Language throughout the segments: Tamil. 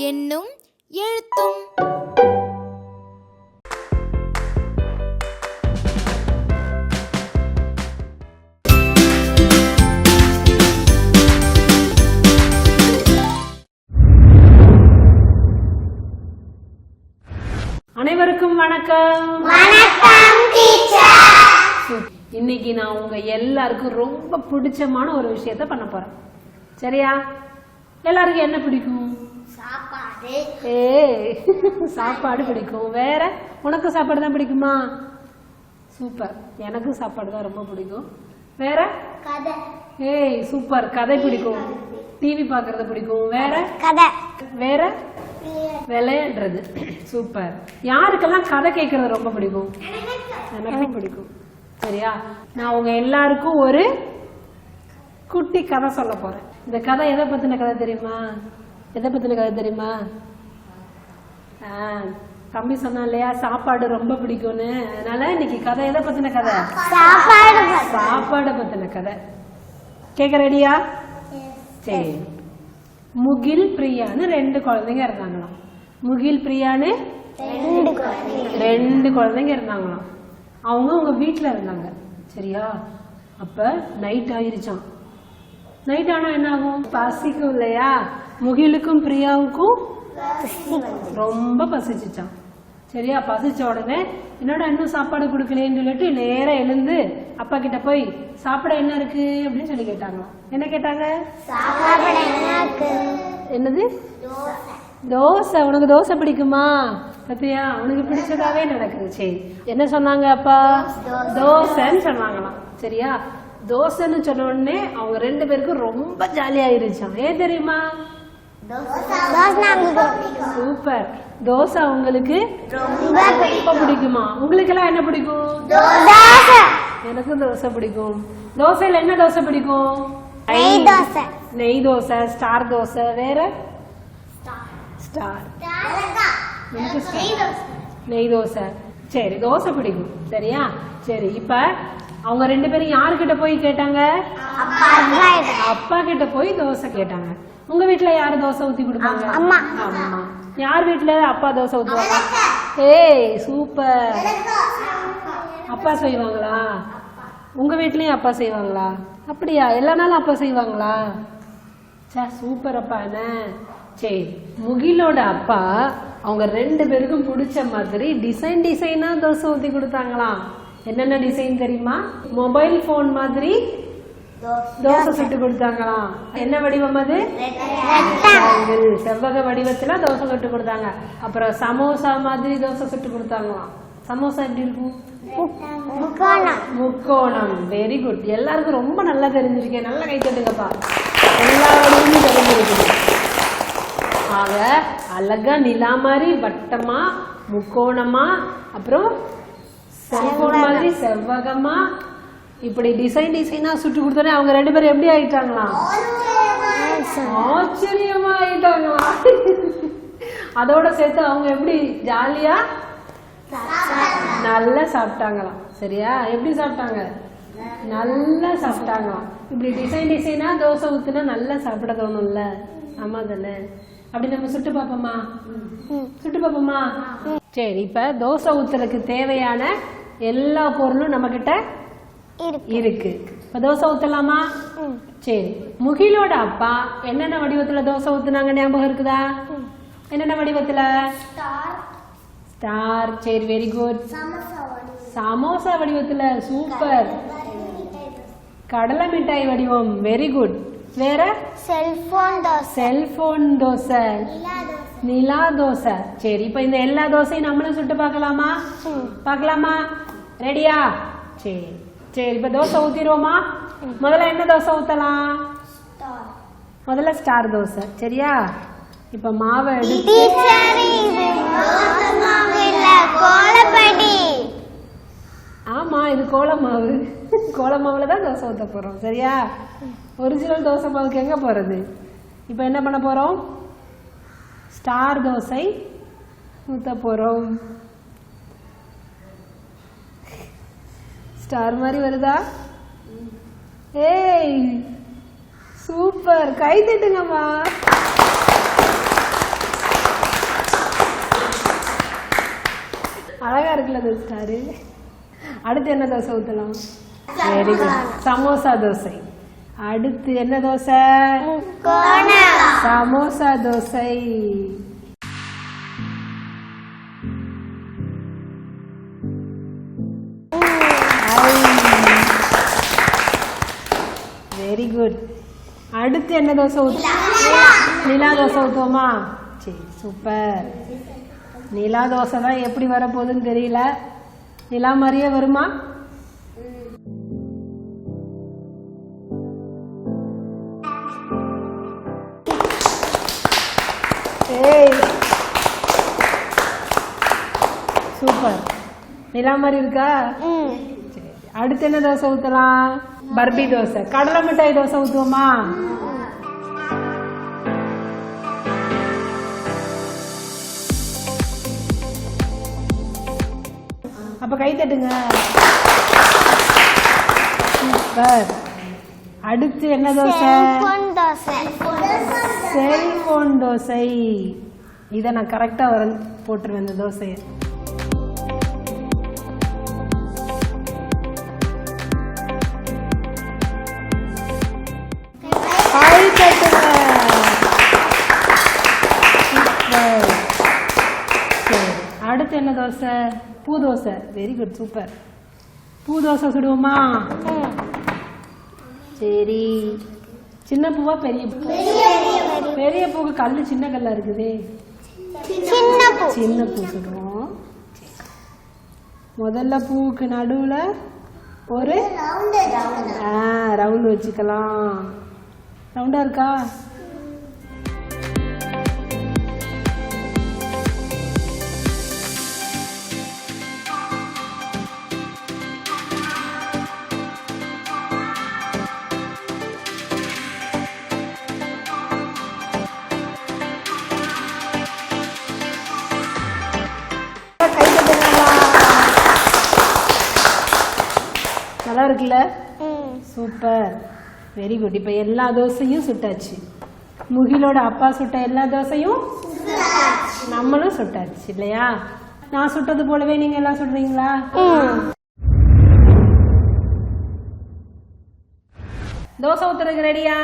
என்னும் எழுத்தும். அனைவருக்கும் வணக்கம். இன்னைக்கு நான் உங்க எல்லாருக்கும் ரொம்ப பிடிச்சமான ஒரு விஷயத்த பண்ண போறேன். சரியா? எல்லாருக்கும் என்ன பிடிக்கும்? சாப்பாடு. ஏய் சாப்பாடு பிடிக்கும். வேற? உனக்கு சாப்பாடு தான் பிடிக்குமா? சூப்பர். எனக்கும் சாப்பாடு தான் ரொம்ப பிடிக்கும். வேற? கதை. ஏய் சூப்பர். கதை பிடிக்கும். டிவி பார்க்கறது பிடிக்கும். வேற? கதை. வேற? விளையாடுறது. சூப்பர். யாருக்கெல்லாம் கதை கேட்கறது ரொம்ப பிடிக்கும்? எனக்கும் பிடிக்கும். சரியா? நான் உங்க எல்லாருக்கும் ஒரு குட்டி கதை சொல்ல போறேன். இந்த கதை எதை பத்தின கதை தெரியுமா? எதை பத்தின கதை தெரியுமா? தம்பி சொன்னான் இல்லையா சாப்பாடு ரொம்ப பிடிக்கும்னு. அதனால இன்னைக்கு கதை எதை பத்தின கதை? சாப்பாடு சாப்பாடை பத்தின கதை. கேட்க ரெடியா சரி. முகில் பிரியான்னு ரெண்டு குழந்தைங்க இருந்தாங்களாம் முகில் பிரியான்னு ரெண்டு குழந்தைங்க. இருந்தாங்களாம் அவங்க அவங்க வீட்டில் இருந்தாங்க. சரியா? அப்ப நைட் ஆயிருச்சாம். நைட் ஆனா என்ன ஆகும்? பசிக்கும் இல்லையா? முகிலுக்கும் பிரியாவுக்கும் ரொம்ப பசிச்சுச்சான் சரியா? பசிச்ச உடனே என்னடா இன்னும் சாப்பாடு கொடுக்கலையேன்னு சொல்லிட்டு நேரா எழுந்து அப்பா கிட்ட போய் சாப்பிட என்ன இருக்கு? அப்படின்னு சொல்லி கேட்டாங்களாம் என்ன கேட்டாங்க? என்னது? தோசை. உனக்கு தோசை பிடிக்குமா? பத்தியா உனக்கு பிடிச்சதாவே நடக்குது. சரி. என்ன சொன்னாங்க அப்பா? தோசைன்னு சொன்னாங்களாம். சரியா? தோசைன்னு சொன்ன உடனே அவங்க ரெண்டு பேருக்கும் ரொம்ப ஜாலியாயிருச்சாம் ஏன் தெரியுமா? சூப்பர். தோசை அவங்களுக்கு ரொம்ப பிடிக்குமா? உங்களுக்கு எல்லாம் என்ன பிடிக்கும்? எனக்கும் தோசை பிடிக்கும். தோசையில என்ன தோசை பிடிக்கும்? நெய் தோசை. ஸ்டார் தோசை வேற? ஸ்டார். நெய் தோசை. சரி தோசை பிடிக்கும். சரியா? சரி இப்ப அவங்க ரெண்டு பேரும் யாருக்கிட்ட போய் கேட்டாங்க? அப்பா கிட்ட. போய் தோசை கேட்டாங்க. உங்க வீட்ல யாரு தோசை ஊத்தி கொடுப்பாங்க? அம்மா. யார் வீட்ல அப்பா தோசை ஊத்துவாங்க? ஏய் சூப்பர். அப்பா செய்வாங்களா? உங்க வீட்லயும் அப்பா செய்வாங்களா? அப்படியா? எல்லா நாளும் அப்பா செய்வாங்களா? சார் சூப்பர் அப்பா என்ன? சரி முகிலோட அப்பா அவங்க ரெண்டு பேருக்கும் பிடிச்ச மாதிரி டிசைன் டிசைனா தோசை ஊற்றி கொடுத்தாங்களாம். என்னென்ன டிசைன் தெரியுமா? மொபைல் ஃபோன் மாதிரி தோசை சுட்டு கொடுத்தாங்களாம். என்ன வடிவம் அது? செவ்வக வடிவத்துல தோசை சுட்டு கொடுத்தாங்க. அப்புறம் சமோசா மாதிரி தோசை சுட்டு கொடுத்தாங்களாம். சமோசா எப்படி இருக்கும்? முக்கோணம். வெரி குட் எல்லாருக்கும் ரொம்ப நல்லா தெரிஞ்சிருக்கேன். நல்லா கை தட்டுங்கப்பா. எல்லா வடிவமும் தெரிஞ்சிருக்குது. ஆக அழகா நிலா மாதிரி வட்டமா முக்கோணமா அப்புறம் செல்போன் மாதிரி செவ்வகமா. இப்படி டிசைன் டிசைனா சுட்டு கொடுத்தோன்னே அவங்க ரெண்டு பேரும் எப்படி ஆயிட்டாங்களாம் ஆச்சரியமா ஆயிட்டாங்களாம் அதோட சேர்த்து அவங்க எப்படி ஜாலியா நல்லா சாப்பிட்டாங்களாம். சரியா? எப்படி சாப்பிட்டாங்க? நல்லா சாப்பிட்டாங்களாம். இப்படி டிசைன் டிசைனா தோசை ஊத்துனா நல்லா சாப்பிட தோணும்ல. ஆமா தானே அப்படி நம்ம சுட்டு பார்ப்போமா? சுட்டு பார்ப்போமா? சரி இப்ப தோசை ஊத்துறதுக்கு தேவையான எல்லா பொருளும் நம்ம கிட்ட இருக்கு. இப்ப தோசை ஊத்தலாமா? சரி. முகிலோட அப்பா என்னென்ன வடிவத்துல தோசை ஊத்துனாங்க ஞாபகம் இருக்குதா? என்னென்ன வடிவத்துல? ஸ்டார் சரி வெரி குட் சமோசா வடிவத்துல சூப்பர் கடலை மிட்டாய் வடிவம் வெரி குட் வேற? Cell phone dosa. Cell phone dosa. நிலா தோசை. சரி இப்ப இந்த எல்லா தோசையும் நம்மளும் சுட்டு பார்க்கலாமா? பார்க்கலாமா? ரெடியா சரி சரி இப்ப தோசை ஊத்திடுவோமா? முதல்ல என்ன தோசை ஊத்தலாம்? முதல்ல ஸ்டார் தோசை. சரியா? இப்ப மாவை எடுத்து ஆமாம் ஆமா இது கோலமாவு. கோலமாவில் தான் தோசை ஊற்ற போறோம் சரியா? ஒரிஜினல் தோசை மாவுக்கு எங்க போறது? இப்போ என்ன பண்ண போறோம்? ஸ்டார் தோசை ஊற்ற போறோம். ஸ்டார் மாதிரி வருதா? ஏய் சூப்பர் கை தட்டுங்கம்மா. அழகா இருக்குல்ல அந்த ஸ்டாரு அடுத்து என்ன தோசை ஊற்றலாம் வெரி குட் சமோசா தோசை. அடுத்து என்ன தோசை? சமோசா தோசை. வெரி குட் அடுத்து என்ன தோசை ஊத்து நிலா. தோசை ஊற்றுவோமா சரி சூப்பர் நிலா தோசை தான் எப்படி வரப்போகுதுன்னு தெரியல. நிலா மாதிரியே வருமா சூப்பர். நிலா மாதிரி இருக்கா அடுத்து என்ன தோசை ஊத்தலாம்? பர்பி தோசை. கடலை மிட்டாய் தோசை ஊத்துவோமா? அப்ப கை தட்டுங்க. சூப்பர் அடுத்து என்ன தோசை? செல்போன் தோசை. இதை நான் கரெக்டா வர போட்டுருவேன் இந்த தோசையை. அடுத்து என்ன தோசை? பூ தோசை. வெரி குட் சூப்பர் பூ தோசை சுடுவோமா? சரி. சின்ன பூவா பெரிய பூ? பெரிய பூக்கு கல்லு சின்ன கல்லா இருக்குதே. சின்ன பூ. சுடுவோம். முதல்ல பூவுக்கு நடுவுல ஒரு ஆ. ரவுண்ட் வச்சுக்கலாம். ரவுண்டா இருக்கா? இருக்குல்ல? சூப்பர். வெரி குட் இப்போ எல்லா தோசையும் சுட்டாச்சு. முகிலோட அப்பா சுட்ட எல்லா தோசையும் நம்மளும் சுட்டாச்சு இல்லையா? நான் சுட்டது போலவே நீங்க எல்லாம் சுடுறீங்களா? தோசை ஊத்துறதுக்கு ரெடியா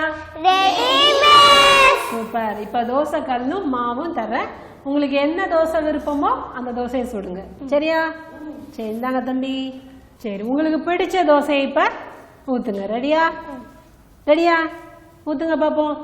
சூப்பர். இப்போ தோசை கல்லும் மாவும் தரேன் உங்களுக்கு என்ன தோசை விருப்பமோ அந்த தோசையை சுடுங்க. சரியா? சரி இந்தாங்க தம்பி. சரி உங்களுக்கு பிடிச்ச தோசையை இப்போ ஊத்துங்க. ரெடியா ரெடியா ஊத்துங்க பார்ப்போம்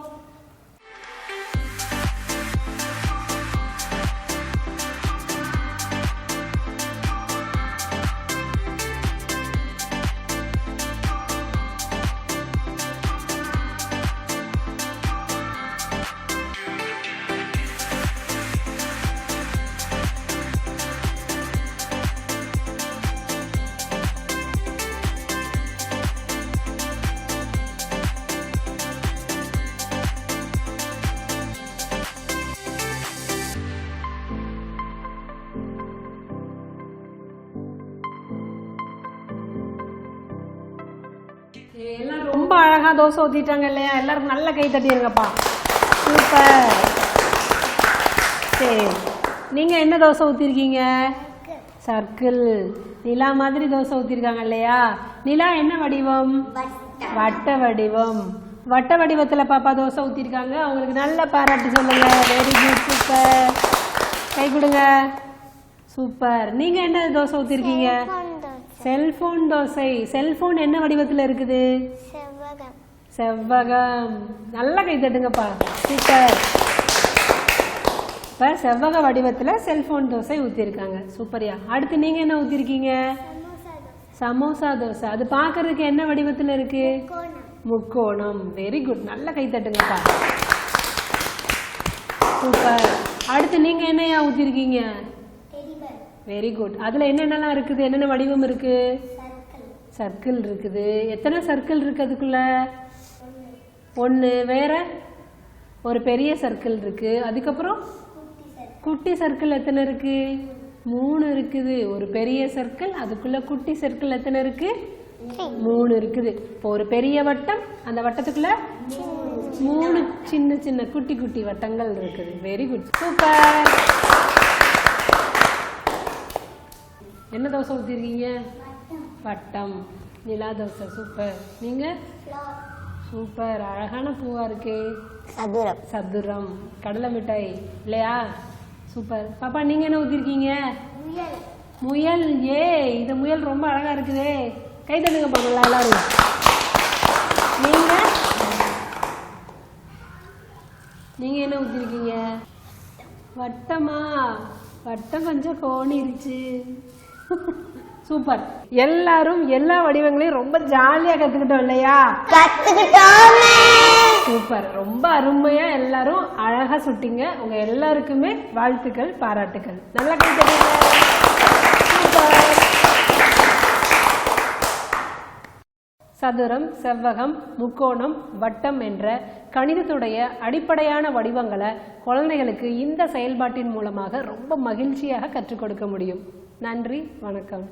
ரொம்ப அழகா தோசை ஊத்திட்டாங்க இல்லையா? எல்லாரும் நல்ல கை தட்டிருங்கப்பா. சூப்பர். சரி. நீங்க என்ன தோசை ஊத்திருக்கீங்க? சர்க்கிள். நிலா மாதிரி தோசை ஊத்திருக்காங்க இல்லையா? நிலா என்ன வடிவம்? வட்ட வடிவம். வட்ட வடிவத்துல பாப்பா தோசை ஊத்திருக்காங்க. அவங்களுக்கு நல்ல பாராட்டு சொல்லுங்க. Very good super. கை கொடுங்க. சூப்பர். நீங்க என்ன dosa ஊத்திருக்கீங்க? Cell phone dosa. Cell phone என்ன வடிவத்துல இருக்குது? செவ்வகம். நல்லா கை தட்டுங்கப்பா. சூப்பர் இப்போ செவ்வக வடிவத்துல செல்போன் தோசை ஊத்திருக்காங்க. சூப்பரியா அடுத்து நீங்க என்ன ஊத்திருக்கீங்க? சமோசா தோசை. அது பார்க்கறதுக்கு என்ன வடிவத்துல இருக்கு? முக்கோணம். வெரி குட் நல்ல கை தட்டுங்கப்பா. சூப்பர் அடுத்து நீங்க என்னையா ஊத்திருக்கீங்க? வெரி குட் அதுல என்னென்னலாம் இருக்குது? என்னென்ன வடிவம் இருக்கு? சர்க்கிள் இருக்குது. எத்தனை சர்க்கிள் இருக்கு அதுக்குள்ள? ஒன்று வேற ஒரு பெரிய சர்க்கிள் இருக்கு. அதுக்கப்புறம் குட்டி சர்க்கிள் எத்தனை இருக்கு? மூணு இருக்குது. ஒரு பெரிய சர்க்கிள் அதுக்குள்ள குட்டி சர்க்கிள் எத்தனை இருக்கு? மூணு இருக்குது. இப்போ ஒரு பெரிய வட்டம் அந்த வட்டத்துக்குள்ள மூணு சின்ன சின்ன குட்டி குட்டி வட்டங்கள் இருக்குது. வெரி குட் சூப்பர் என்ன தோசை ஊற்றிருக்கீங்க வட்டம். நிலா தோசை. சூப்பர் நீங்க? சூப்பர். அழகான பூவா இருக்கே. சதுரம். சதுரம். கடலை மிட்டாய். இல்லையா? சூப்பர். பாப்பா நீங்க என்ன ஊத்திருக்கீங்க? முயல். ஏ இந்த முயல் ரொம்ப அழகா இருக்குதே. கை தட்டுங்க பாப்பா எல்லாரும். நீங்க? நீங்க என்ன ஊத்திருக்கீங்க? வட்டமா? வட்டம் கொஞ்சம் கோணிருச்சு. சூப்பர் எல்லாரும் எல்லா வடிவங்களையும் ரொம்ப ஜாலியா கத்துக்கிட்டோம் இல்லையா? கத்துக்கிட்டோமே. சூப்பர் ரொம்ப அருமையா எல்லாரும் அழகா சுட்டிங்க. உங்க எல்லாருக்குமே வாழ்த்துக்கள் பாராட்டுக்கள். நல்லா சதுரம் செவ்வகம் முக்கோணம் வட்டம் என்ற கணிதத்துடைய அடிப்படையான வடிவங்களை குழந்தைகளுக்கு இந்த செயல்பாட்டின் மூலமாக ரொம்ப மகிழ்ச்சியாக கற்றுக் கொடுக்க முடியும். நன்றி வணக்கம்.